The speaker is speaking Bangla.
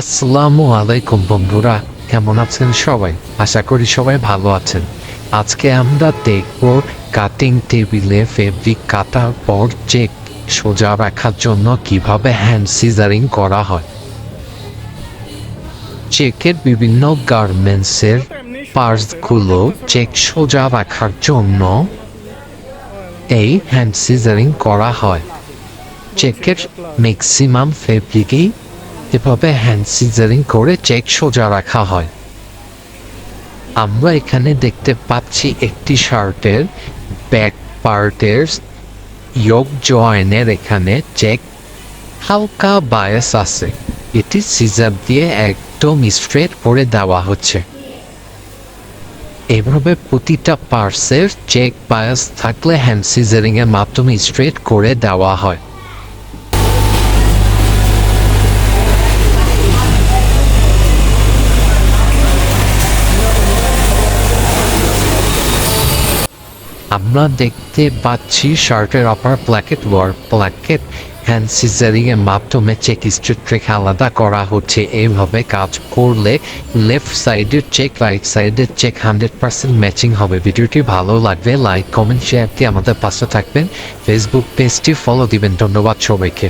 আসসালামু আলাইকুম বন্ধুরা, কেমন আছেন সবাই? আশা করি সবাই ভালো আছেন। আজকে আমরা দেখব কাটিং টেবিলে ফেব্রিক কাটার পর চেক সোজা রাখার জন্য কীভাবে হ্যান্ড সিজারিং করা হয়। চেকের বিভিন্ন গার্মেন্টসের পার্টসগুলো চেক সোজা রাখার জন্য এই হ্যান্ড সিজারিং করা হয়। চেকের ম্যাক্সিমাম ফেব্রিকেই এভাবে হ্যান্ড সিজারিং করে চেক সোজা রাখা হয়। আমরা এখানে দেখতে পাচ্ছি একটি শার্টের, ব্যাক পার্টের যোগ জয়েনের এখানে চেক। হালকা বায়াস আছে। এটি সিজার দিয়ে একদম স্ট্রেট করে দেওয়া হচ্ছে। এভাবে প্রতিটা পার্সের চেক বায়াস থাকলে হ্যান্ড সিজারিং এর মাধ্যমে স্ট্রেট করে দেওয়া হয়। আমরা দেখতে পাচ্ছি শার্টের অপার প্ল্যাকেট ওয়ার প্ল্যাকেট হ্যান্ড সিজারিং এর মাধ্যমে চেক স্ট্রিটকে আলাদা করা হচ্ছে। এইভাবে কাজ করলে লেফট সাইডের চেক রাইট সাইডের চেক হান্ড্রেড পার্সেন্ট ম্যাচিং হবে। ভিডিওটি ভালো লাগবে লাইক কমেন্ট শেয়ার দিয়ে আমাদের পাশে থাকবেন। ফেসবুক পেজটি ফলো দিবেন। ধন্যবাদ সবাইকে।